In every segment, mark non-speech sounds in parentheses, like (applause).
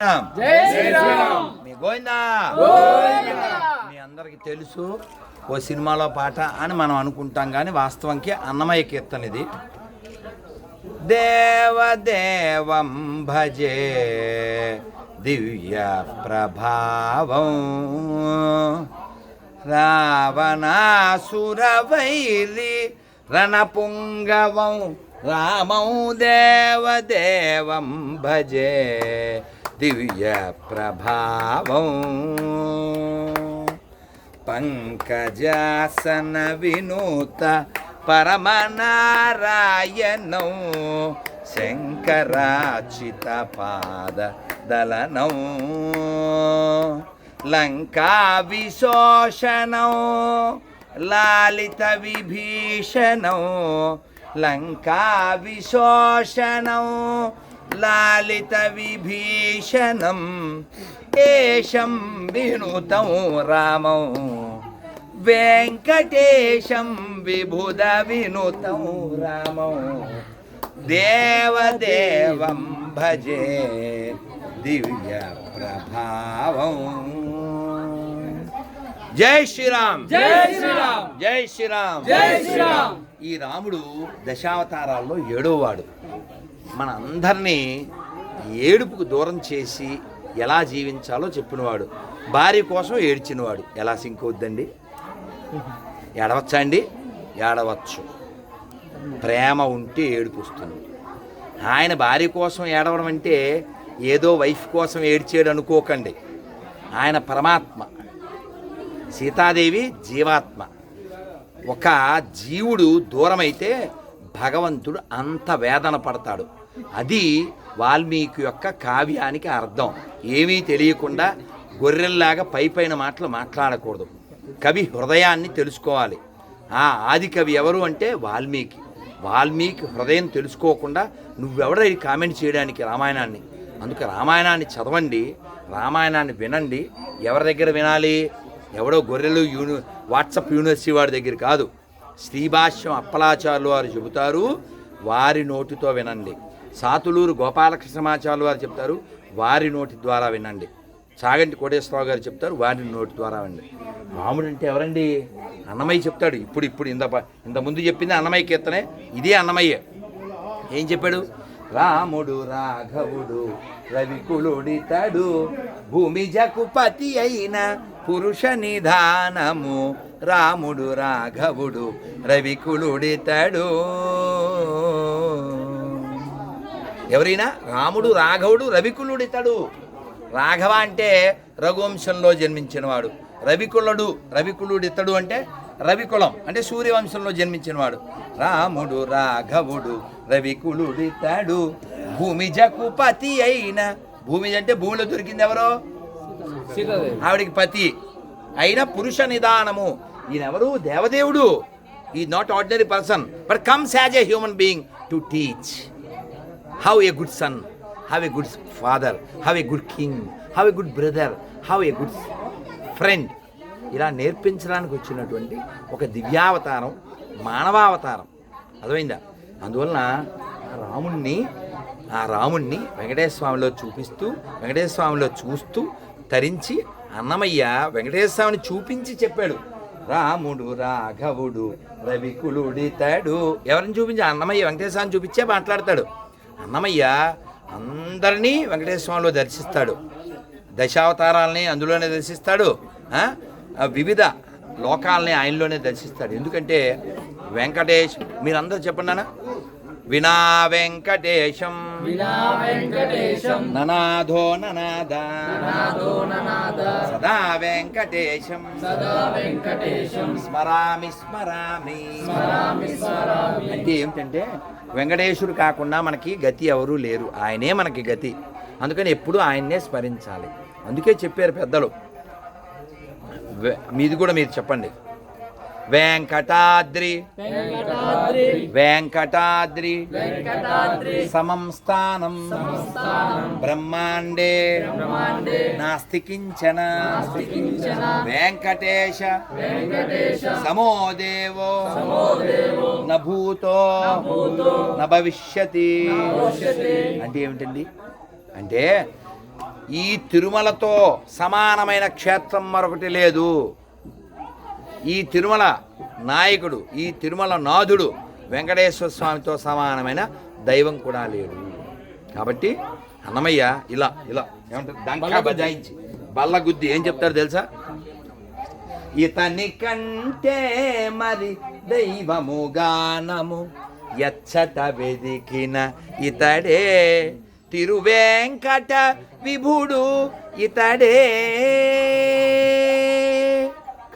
శ్రీరామ్. జై శ్రీరామ్. మీ గోవిందా. మీ అందరికి తెలుసు ఓ సినిమాలో పాట అని మనం అనుకుంటాం కానీ వాస్తవంకి అన్నమయ్య కీర్తన ఇది. దేవదేవం భజే దివ్య ప్రభావం. రావణాసురవైరి రణపుంగవం. రామం దేవదేవం భజే దివ్య ప్రభావం పంకజాసన వినూత పరమనారాయణం. శంకరాచిత పాద దళనం. లంకా విశోషణం. లాలిత విభీషణం. లంకా విశోషణం. లాలిత విభీషణం ఏషం వినుతం రామం. వెంకటేశం విభుద వినుతం రామం. దేవదేవం భజే దివ్య ప్రభావం. జై శ్రీరామ్. జై శ్రీరామ్. జై శ్రీరామ్. జై శ్రీరామ్. ఈ రాముడు దశావతారాల్లో ఏడోవాడు. మన అందరినీ ఏడుపుకు దూరం చేసి ఎలా జీవించాలో చెప్పినవాడు. భార్య కోసం ఏడ్చినవాడు. ఎలా సింకవద్దండి ఏడవచ్చా అండి? ఏడవచ్చు. ప్రేమ ఉంటే ఏడుపు వస్తుంది ఆయన భార్య కోసం ఏడవడం అంటే ఏదో వైఫ్ కోసం ఏడ్చేడు అనుకోకండి. ఆయన పరమాత్మ. సీతాదేవి జీవాత్మ. ఒక జీవుడు దూరమైతే భగవంతుడు అంత వేదన పడతాడు. అది వాల్మీకి యొక్క కావ్యానికి అర్థం. ఏమీ తెలియకుండా గొర్రెల్లాగా పై పైన మాటలు మాట్లాడకూడదు. కవి హృదయాన్ని తెలుసుకోవాలి. ఆ ఆది కవి ఎవరు అంటే వాల్మీకి. వాల్మీకి హృదయం తెలుసుకోకుండా నువ్వెవడ కామెంట్ చేయడానికి రామాయణాన్ని? అందుకే రామాయణాన్ని చదవండి రామాయణాన్ని వినండి. ఎవరి దగ్గర వినాలి? ఎవడో గొర్రెలు యూని వాట్సప్ యూనివర్సిటీ వాడి దగ్గర కాదు. శ్రీభాష్యం అప్పలాచారులు వారు చెబుతారు వారి నోటితో వినండి. సాతులూరు గోపాలకృష్ణమాచార్యులు వారు చెప్తారు. వారి నోటి ద్వారా వినండి. చాగంటి కోటేశ్వరరావు గారు చెప్తారు. వారి నోటి ద్వారా వినండి. రాముడు అంటే ఎవరండి? అన్నమయ్య చెప్తాడు. ఇప్పుడు ఇప్పుడు ఇంత ఇంత ముందు చెప్పింది అన్నమయ్య కీర్తనే. ఇదే అన్నమయ్య. ఏం చెప్పాడు? రాముడు రాఘవుడు రవికులుడితడు భూమి జకుపతి అయిన పురుష నిధానము. రాముడు రాఘవుడు రవికులుడితడు ఎవరైనా? రాముడు రాఘవుడు రవికులుడితడు రాఘవ అంటే రఘువంశంలో జన్మించినవాడు. రవికులుడు రవికులుడితడు అంటే రవికులం అంటే సూర్యవంశంలో జన్మించినవాడు. రాముడు రాఘవుడు రవికులుడితడు భూమిజ కుపతి అయిన భూమిజ అంటే భూమిలో దొరికింది ఎవరో? ఆవిడికి పతి. అయిన పురుష నిదానము. ఈయనెవరు? దేవదేవుడు. ఈ not ordinary person but comes as a human being to teach how a good son how a good father how a good king how a good brother how a good friend ఇలా నేర్పించడానికి వచ్చినటువంటి ఒక దివ్యావతారం మానవావతారం. అర్థమైందా? అందువలన రాముణ్ణి ఆ రాముణ్ణి వెంకటేశ్వర స్వామిలో చూపిస్తూ వెంకటేశ్వర స్వామిలో చూస్తూ తరించి అన్నమయ్య వెంకటేశ్వర స్వామిని చూపించి చెప్పాడు. రాముడు రాఘవుడు రవికులుడితాడు. ఎవరిని చూపించి? అన్నమయ్య వెంకటేశ్వర స్వామిని చూపించే మాట్లాడతాడు. అన్నమయ్య అందరినీ వెంకటేశ్వరంలో దర్శిస్తాడు. దశావతారాలని అందులోనే దర్శిస్తాడు వివిధ లోకాలని ఆయనలోనే దర్శిస్తాడు. ఎందుకంటే వెంకటేష్ మీరందరూ చెప్పండి నాన్న. వినా వెంకటేశం. వినా వెంకటేశం. ననాథో ననాద నాదో ననాద సదా వెంకటేశం. సదా వెంకటేశం. స్మరామి స్మరామి. స్మరామి స్మరామి. అంటే ఏమిటంటే వెంకటేశ్వరుడు కాకుండా మనకి గతి ఎవరూ లేరు. ఆయనే మనకి గతి. అందుకని ఎప్పుడూ ఆయన్నే స్మరించాలి. అందుకే చెప్పారు పెద్దలు. మీది కూడా మీరు చెప్పండి. వెంకటాద్రి. వెంకటాద్రి. వెంకటాద్రి. వెంకటాద్రి. సమం స్థానం. బ్రహ్మాండే. బ్రహ్మాండే. నాస్తి కించన వెంకటేశ. వెంకటేశ. సమో దేవో సమోదేవో. న భూతో. న భవిష్యతి. భవిష్యతి. అంటే ఏమిటండి? అంటే ఈ తిరుమలతో సమానమైన క్షేత్రం మరొకటి లేదు. ఈ తిరుమల నాయకుడు ఈ తిరుమల నాథుడు వెంకటేశ్వర స్వామితో సమానమైన దైవం కూడా లేడు. కాబట్టి అన్నమయ్య ఇలా ఇలా ఏమంటారు? డంకా బజాయించి. బల్లగుద్ది ఏం చెప్తారు తెలుసా? ఇతని కంటే మరి దైవము గానము ఎచ్చట వెదికిన ఇతడే తిరువేంకట విభుడు ఇతడే.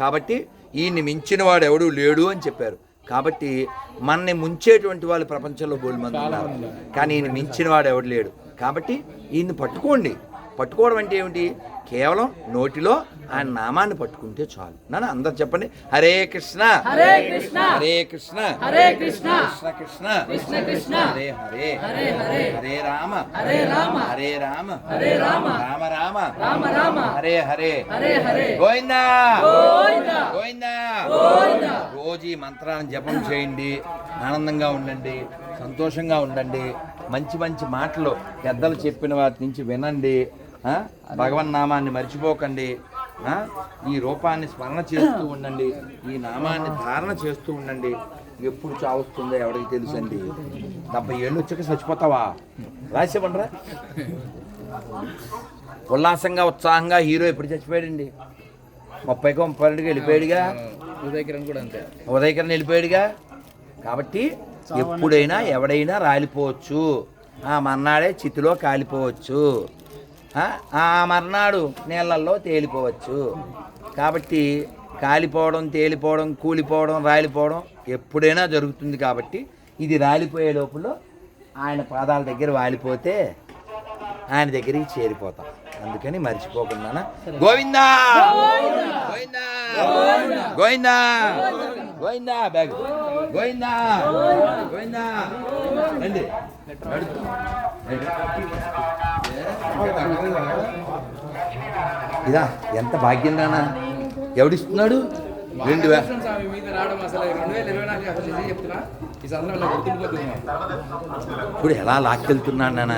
కాబట్టి ఈయన్ని మించిన వాడు ఎవడు లేడు అని చెప్పారు. కాబట్టి మనని ముంచేటువంటి వాళ్ళు ప్రపంచంలో బోలుమంది ఉన్నారు. కానీ ఈయన మించిన వాడు ఎవడు లేడు. కాబట్టి ఈయన్ని పట్టుకోండి. పట్టుకోవడం అంటే ఏమిటి? కేవలం నోటిలో ఆయన నామాన్ని పట్టుకుంటే చాలు. నాన్న అందరు చెప్పండి. హరే కృష్ణ. హరే కృష్ణ. హరే కృష్ణ. హరే కృష్ణ. కృష్ణ కృష్ణ. కృష్ణ కృష్ణ. హరే హరే. హరే హరే. హరే రామ. హరే రామ. హరే రామ. హరే రామ. రామ రామ. రామ రామ. హరే హరే. హరే హరే. గోవిందా. గోవిందా. గోవిందా. గోవిందా. రోజు ఈ మంత్రాన్ని జపం చేయండి. ఆనందంగా ఉండండి. సంతోషంగా ఉండండి. మంచి మంచి మాటలు పెద్దలు చెప్పిన వాటి నుంచి వినండి? భగవన్ నామాన్ని మర్చిపోకండి. ఆ? ఈ రూపాన్ని స్మరణ చేస్తూ ఉండండి. ఈ నామాన్ని ధారణ చేస్తూ ఉండండి. ఎప్పుడు చావుస్తుందో ఎవరికి తెలుసండి? డెబ్బై ఏళ్ళు వచ్చాక చచ్చిపోతావా? రాసేవండ్రా ఉల్లాసంగా ఉత్సాహంగా హీరో ఎప్పుడు చచ్చిపోయాడండి? ముప్పైకో ముప్పై రెండుకి వెళ్ళిపోయాడుగా? ఉదయకిరణ్ కూడా అంతే. ఉదయకరణ వెళ్ళిపోయాడుగా? కాబట్టి ఎప్పుడైనా ఎవడైనా రాలిపోవచ్చు. ఆ మర్నాడే చితిలో కాలిపోవచ్చు. ఆ, మర్నాడు నీళ్ళల్లో తేలిపోవచ్చు. కాబట్టి కాలిపోవడం తేలిపోవడం కూలిపోవడం రాలిపోవడం ఎప్పుడైనా జరుగుతుంది కాబట్టి ఇది రాలిపోయే లోపల ఆయన పాదాల దగ్గర వాలిపోతే ఆయన దగ్గరికి చేరిపోతాం. అందుకని మర్చిపోకుండా. గోవిందా! గోవిందా! గోవిందా! గోవిందా! బ్యాగ్. గోవిందా! గోవిందా! రండి. ఇదా ఎంత భాగ్యం రానా ఎవడిస్తున్నాడు? రెండు వేల ఇప్పుడు ఎలా లాక్కెళ్తున్నాను నాన్న?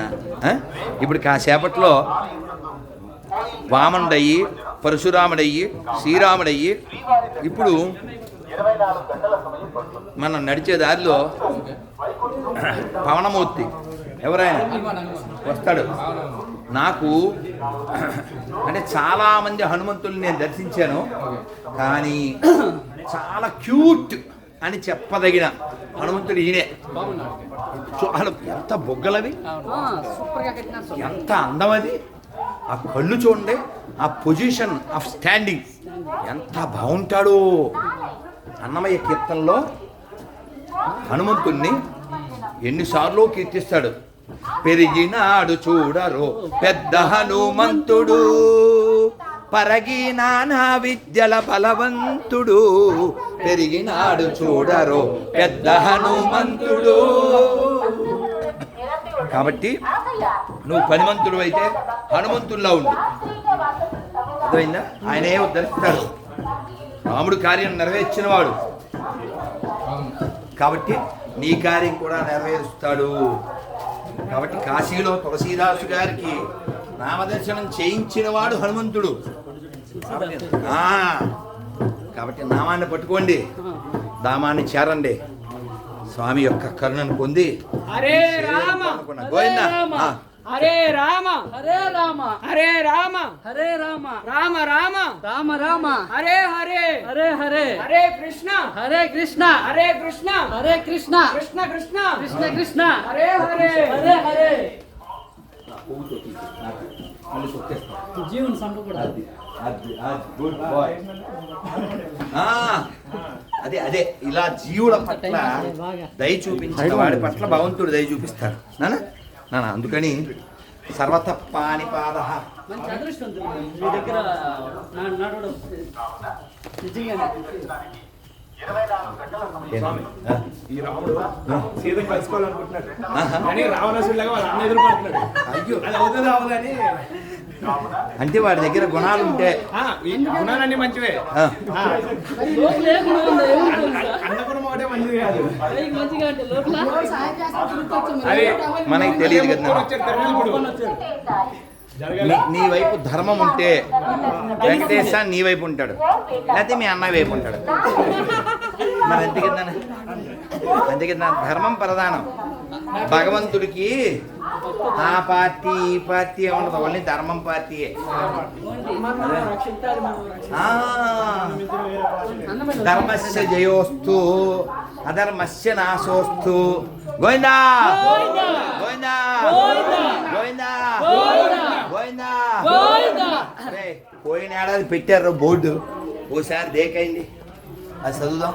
ఇప్పుడు కాసేపట్లో వామనుడయ్యి పరశురాముడయ్యి శ్రీరాముడయ్యి ఇప్పుడు మనం నడిచే దారిలో పవనమూర్తి ఎవరైనా వస్తాడు. నాకు అంటే చాలామంది హనుమంతుల్ని నేను దర్శించాను. కానీ చాలా క్యూట్ అని చెప్పదగిన హనుమంతుడు ఈయనే. చాలా ఎంత బొగ్గలవి? ఎంత అందం అది ఆ కళ్ళు చూడండి ఆ పొజిషన్ ఆఫ్ స్టాండింగ్. ఎంత బాగుంటాడో. అన్నమయ్య కీర్తనలో హనుమంతుణ్ణి ఎన్నిసార్లు కీర్తిస్తాడు. పెరిగినాడు చూడరు పెద్ద హనుమంతుడు. పరగి నానా విద్యల బలవంతుడు. పెరిగినాడు చూడరు పెద్ద హనుమంతుడు. కాబట్టి నువ్వు పనిమంతుడు అయితే హనుమంతుల్లా ఉండు. అర్థమైందా? ఆయనే ఉద్ధరిస్తాడు. రాముడు కార్యం నెరవేర్చినవాడు. కాబట్టి నీ కార్యం కూడా నెరవేరుస్తాడు. కాబట్టి కాశీలో తులసీదాసు గారికి నామదర్శనం చేయించినవాడు హనుమంతుడు. ఆ, కాబట్టి నామాన్ని పట్టుకోండి. నామాన్ని చేరండి. స్వామి యొక్క కరుణను పొంది హరే రామ. అనుకున్నా. గోవిందా. హరే రామ. హరే రామ. హరే రామ. హరే రామ. రామ రామ. రామ రామ. హరే హరే. హరే హరే. హరే కృష్ణ. హరే కృష్ణ. హరే కృష్ణ. హరే కృష్ణ. కృష్ణ కృష్ణ. కృష్ణ కృష్ణ. హరే హరే. హరే హరే. జీవన్ సంపకూడదు అది, అది, ఇలా జీవుల పట్ల దయ చూపించిన వాడి పట్ల భగవంతుడు దయ చూపిస్తాడు. నానా? నానా అందుకని సర్వత పాణిపాద. సీతను కలుసుకోవాలనుకుంటున్నాడు. కానీ రావణాసుడిలాగా వాళ్ళ అన్న ఎదురుపడుతున్నాడు. అయ్యో. అది అవుతుంది అవుదని అంటే వాడి దగ్గర గుణాలు ఉంటే. గుణాలన్నీ మంచివే. అది మనకి తెలియదు కదా. నీ వైపు ధర్మం ఉంటే వెంకటేశ నీ వైపు ఉంటాడు. లేకపోతే మీ అన్నయ్య వైపు ఉంటాడు. మరి అంతే కదా అంతే కదా ధర్మం ప్రధానం. భగవంతుడికి ఆ పార్టీ ఈ పార్టీ ఉండదు ఓన్లీ ధర్మం పార్టీయే. ధర్మస్య జయోస్తు అధర్మస్య నాశోస్తు. గోవిందా! గోవిందా! గోవిందా! గోవిందా! అరే, పోయిన ఏడాది పెట్టారు బోర్డు. ఓసారి దేకైంది. అది చదువుదాం.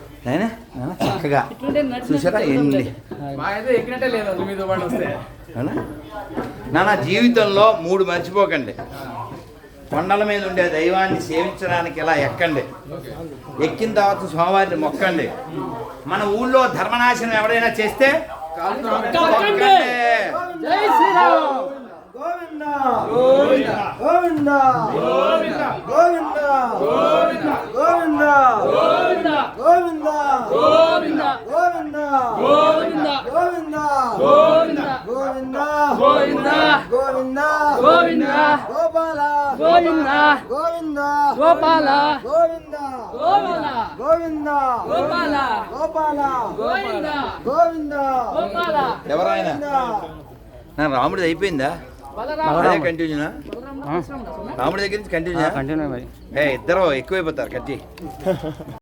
నాయనా చక్కగా. చూసారా? ఎన్ని? నానా జీవితంలో మూడు మర్చిపోకండి. కొండల మీద ఉండే దైవాన్ని సేవించడానికి ఇలా ఎక్కండి. ఎక్కిన తర్వాత స్వామివారిని మొక్కండి. మన ఊళ్ళో ధర్మనాశనం ఎవరైనా చేస్తే? గోవింద. గోవింద. గోవింద. గోవింద. గోవింద గోవింద గోవింద గోవింద గోవింద గోవింద గోవింద గోవింద గోవింద గోవింద గోవింద గోవింద గోవింద గోపాల గోవింద గోవింద గోపాల గోవింద గోపాల గోవింద గోపాల గోపాల గోవింద గోవింద గోపాల ఎవరైనా నా రాముడిది అయిపోయిందా కంటిన్యూనా రాముడి దగ్గర నుంచి కంటిన్యూ కంటిన్యూ మరి. ఏ ఇద్దరు ఎక్కువైపోతారు కట్టి (laughs)